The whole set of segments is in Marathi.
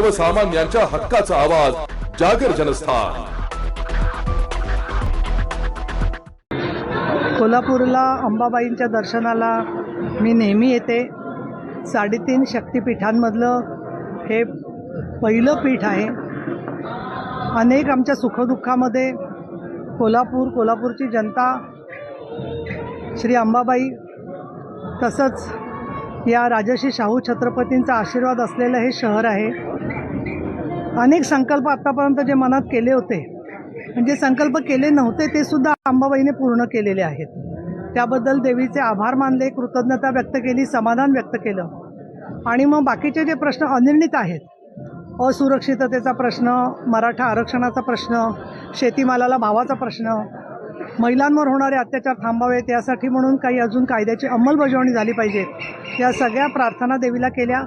सर्वसामान्यांच्या हक्काचा आवाज जागर जनस्थान. कोल्हापूरला अंबाबाईंच्या दर्शनाला मी नेहमी येते. साडेतीन शक्तिपीठांमधलं हे पहिलं पीठ आहे. अनेक आमच्या सुखदुःखामध्ये कोल्हापूर कोल्हापूरची जनता श्री अंबाबाई तसंच या राजर्षी शाहू छत्रपतींचा आशीर्वाद असलेलं हे शहर आहे. अनेक संकल्प आत्तापर्यंत जे मनात केले होते म्हणजे संकल्प केले नव्हते ते सुद्धा अंबाबाईने पूर्ण केलेले आहेत. त्याबद्दल देवीचे आभार मानले कृतज्ञता व्यक्त केली समाधान व्यक्त केलं. आणि मग बाकीचे जे प्रश्न अनिर्णित आहेत असुरक्षिततेचा प्रश्न मराठा आरक्षणाचा प्रश्न शेतीमालाला भावाचा प्रश्न महिलांवर होणारे अत्याचार थांबावेत यासाठी म्हणून काही अजून कायद्याची अंमलबजावणी झाली पाहिजे या सगळ्या प्रार्थना देवीला केल्या.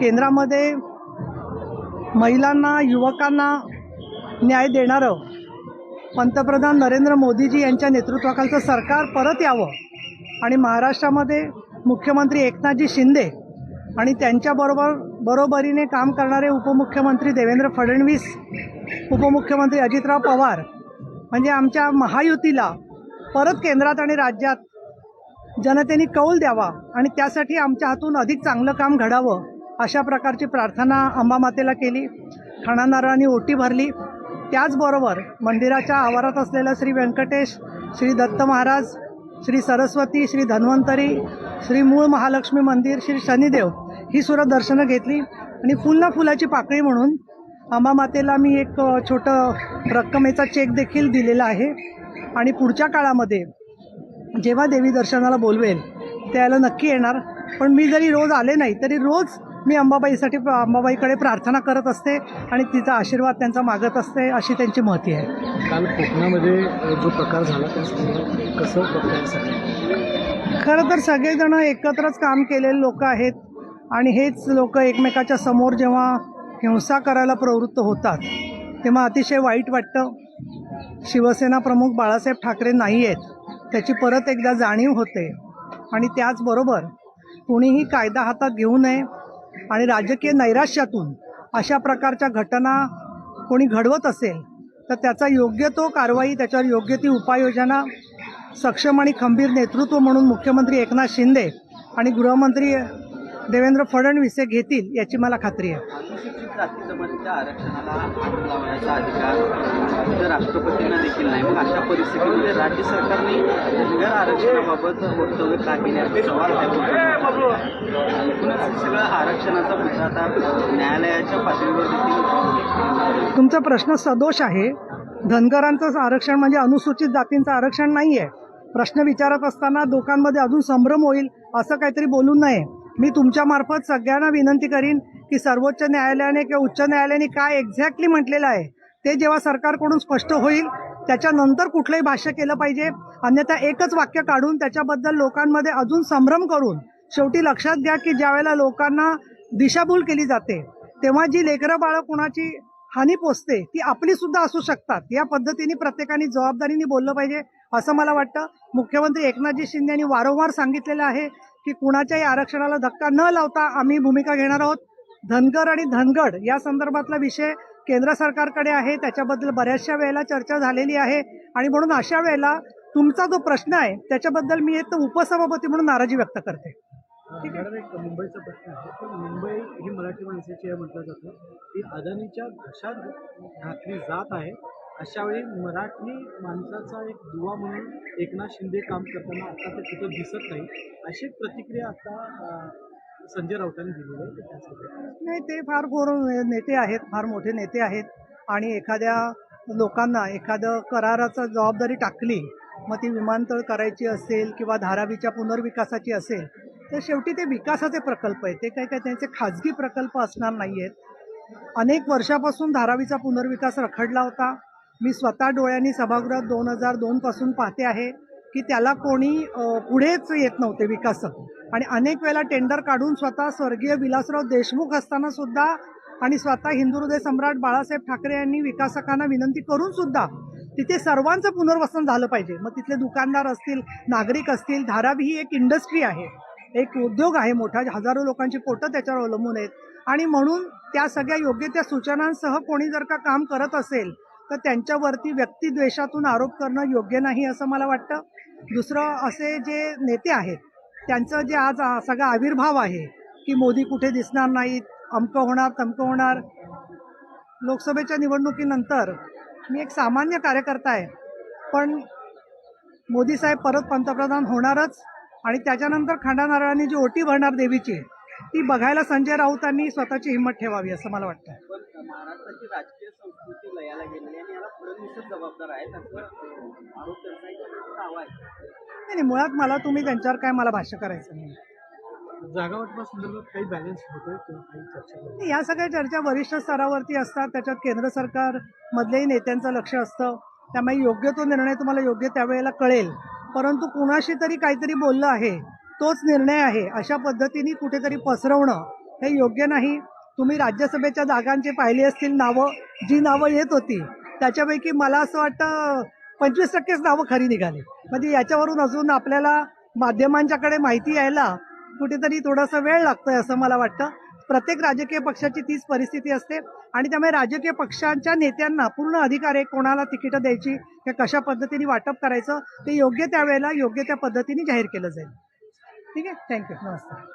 केंद्रामध्ये महिलांना युवकांना न्याय देणारं पंतप्रधान नरेंद्र मोदीजी यांच्या नेतृत्वाखालचं सरकार परत यावं आणि महाराष्ट्रामध्ये मुख्यमंत्री एकनाथजी शिंदे आणि त्यांच्याबरोबर बरोबरीने काम करणारे उपमुख्यमंत्री देवेंद्र फडणवीस उपमुख्यमंत्री अजितराव पवार म्हणजे आमच्या महायुतीला परत केंद्रात आणि राज्यात जनतेने कौल द्यावा आणि त्यासाठी आमच्या हातून अधिक चांगलं काम घडावं अशा प्रकारची प्रार्थना अंबामातेला केली. ठाणा ओटी भरली. त्याचबरोबर मंदिराच्या आवारात असलेल्या श्री व्यंकटेश श्री दत्त महाराज श्री सरस्वती श्री धन्वंतरी श्री मूळ महालक्ष्मी मंदिर श्री शनिदेव ही सुद्धा दर्शनं घेतली. आणि फुलना फुलाची पाकळी म्हणून अंबामातेला मी एक छोटं रक्कमेचा चेक देखील दिलेला आहे. आणि पुढच्या काळामध्ये जेव्हा देवी दर्शनाला बोलवेल त्याला नक्की येणार. पण मी जरी रोज आले नाही तरी रोज मी अंबाबाईसाठी अंबाबाईकडे प्रार्थना करत असते आणि तिचा आशीर्वाद त्यांचा मागत असते अशी त्यांची महती आहे. काल कोकणामध्ये जो प्रकार झाला कसं खरं तर सगळेजण एकत्रच काम केलेले लोक आहेत आणि हेच लोक एकमेकाच्या समोर जेव्हा हिंसा करायला प्रवृत्त होतात तेव्हा अतिशय वाईट वाटतं. शिवसेना प्रमुख बाळासाहेब ठाकरे नाही आहेत त्याची परत एकदा जाणीव होते. आणि त्याचबरोबर कुणीही कायदा हातात घेऊ नये आणि राजकीय नैराश्यातून अशा प्रकारच्या घटना कोणी घडवत असेल तर त्याचा योग्य तो कारवाई त्याच्यावर योग्य ती उपाययोजना सक्षम आणि खंबीर नेतृत्व म्हणून मुख्यमंत्री एकनाथ शिंदे आणि गृहमंत्री देवेंद्र फडणवीस हे घेतील याची मला खात्री आहे. जाती जमातीच्या आरक्षणाला हात लावण्याचा अधिकार जर राष्ट्रपतींना देखील नाही. मग अशा परिस्थितीमध्ये राज्य सरकारने धनगर आरक्षणाबाबत वक्तव्य का केले? असे सवाल एकूणच सगळं आरक्षणाचा मुद्दा आता न्यायालयाच्या पातळीवर देखील तुमचा प्रश्न सदोष आहे. धनगरांचं आरक्षण म्हणजे अनुसूचित जातींचं आरक्षण नाही आहे प्रश्न विचारत असताना लोकांमध्ये अजून संभ्रम होईल असं काहीतरी बोलू नये. मी तुमच्यामार्फत सगळ्यांना विनंती करीन की सर्वोच्च न्यायालयाने किंवा उच्च न्यायालयाने काय एक्झॅक्टली म्हटलेलं आहे ते जेव्हा सरकारकडून स्पष्ट होईल त्याच्यानंतर कुठलंही भाष्य केलं पाहिजे. अन्यथा एकच वाक्य काढून त्याच्याबद्दल लोकांमध्ये अजून संभ्रम करून शेवटी लक्षात घ्या की ज्यावेळेला लोकांना दिशाभूल केली जाते तेव्हा जी लेकरं बाळं कुणाची हानी पोचते ती आपली सुद्धा असू शकतात. या पद्धतीने प्रत्येकाने जबाबदारीने बोललं पाहिजे असं मला वाटतं. मुख्यमंत्री एकनाथजी शिंदे यांनी वारंवार सांगितलेलं आहे की कुणाच्याही आरक्षणाला धक्का न लावता आम्ही भूमिका घेणार आहोत. धनगर आणि धनगड या संदर्भातला विषय केंद्र सरकारकडे आहे. त्याच्याबद्दल बऱ्याचशा वेळेला चर्चा झालेली आहे. आणि म्हणून अशा वेळेला तुमचा जो प्रश्न आहे त्याच्याबद्दल मी एक उपसभापती म्हणून नाराजी व्यक्त करते. मुंबईचा प्रश्न आहे. पण मुंबई ही मराठी माणसाची आहे म्हटलं जातं. ती अदानीच्या घशात घातली जात आहे. अशा वेळी मराठी माणसाचा एक दुवा म्हणून एकनाथ शिंदे काम करताना आता ते कुठं दिसत नाही अशी प्रतिक्रिया आता संजय राऊतांनी दिलेली आहे तर त्यासाठी नाही ते फार गोर नेते आहेत फार मोठे नेते आहेत आणि एखाद्या लोकांना एखादं कराराचा जबाबदारी टाकली मग ती विमानतळ करायची असेल किंवा धारावीच्या पुनर्विकासाची असेल तर शेवटी ते विकासाचे प्रकल्प आहेत. ते काही काही त्यांचे खाजगी प्रकल्प असणार नाही आहेत अनेक वर्षापासून धारावीचा पुनर्विकास रखडला होता. मी स्वतः डोळ्यांनी सभागृहात दोन हजार दोनपासून पाहते आहे की त्याला कोणी पुढेच येत नव्हते विकासक. आणि अनेक वेळेला टेंडर काढून स्वतः स्वर्गीय विलासराव देशमुख असताना सुद्धा आणि स्वतः हिंदू हृदय सम्राट बाळासाहेब ठाकरे यांनी विकासकांना विनंती करून सुद्धा तिथे सर्वांचं पुनर्वसन झालं पाहिजे. मग तिथले दुकानदार असतील नागरिक असतील धारावी ही एक इंडस्ट्री आहे. एक उद्योग आहे मोठा हजारो लोकांची पोटं त्याच्यावर अवलंबून आहेत. आणि म्हणून त्या सगळ्या योग्य त्या सूचनांसह कोणी जर का काम करत असेल तर त्यांच्यावरती व्यक्तिद्वेषातून आरोप करणं योग्य नाही असं मला वाटतं. दुसरं असे जे नेते आहेत त्यांचं जे आज सगळा आविर्भाव आहे की मोदी कुठे दिसणार नाहीत अमकं होणार तमकं होणार. लोकसभेच्या निवडणुकीनंतर मी एक सामान्य कार्यकर्ता आहे पण मोदी साहेब परत पंतप्रधान होणारच आणि त्याच्यानंतर खंडा नारळांनी जी ओटी भरणार देवीची ती बघायला संजय राऊतांनी स्वतःची हिंमत ठेवावी असं मला वाटतं पण महाराष्ट्राची राजकीय संस्कृती लयाला गेलेली आहे आणि जबाबदार आहेत असं आरोप त्यांचा एक दावा आहे. नाही नाही, मुळात मला तुम्ही त्यांच्यावर काय मला भाष्य करायचं नाही. जागा वाटपासंदर्भात काही बॅलन्स होतोय किंवा काही चर्चा होते या सगळ्या चर्चा वरिष्ठ स्तरावरती असतात. त्याच्यात केंद्र सरकार मधल्याही नेत्यांचं लक्ष असतं. त्यामुळे योग्य तो निर्णय तुम्हाला योग्य त्यावेळेला कळेल. परंतु कुणाशी तरी काहीतरी बोललं आहे. तोच निर्णय आहे. अशा पद्धतीने कुठेतरी पसरवणं हे योग्य नाही. तुम्ही राज्यसभेच्या जागांची पाहिली असतील नावं जी नावं येत होती त्याच्यापैकी मला असं वाटतं पंचवीस टक्केच नावं खरी निघाली. म्हणजे याच्यावरून अजून आपल्याला माध्यमांच्याकडे माहिती यायला कुठेतरी थोडासा वेळ लागतोय असं मला वाटतं. प्रत्येक राजकीय पक्षाची तीच परिस्थिती असते. आणि त्यामुळे राजकीय पक्षांच्या नेत्यांना पूर्ण अधिकार आहे कोणाला तिकीटं द्यायची किंवा कशा पद्धतीने वाटप करायचं ते योग्य त्या वेळेला योग्य त्या पद्धतीने जाहीर केलं जाईल. ठीक आहे? थँक्यू नमस्कार.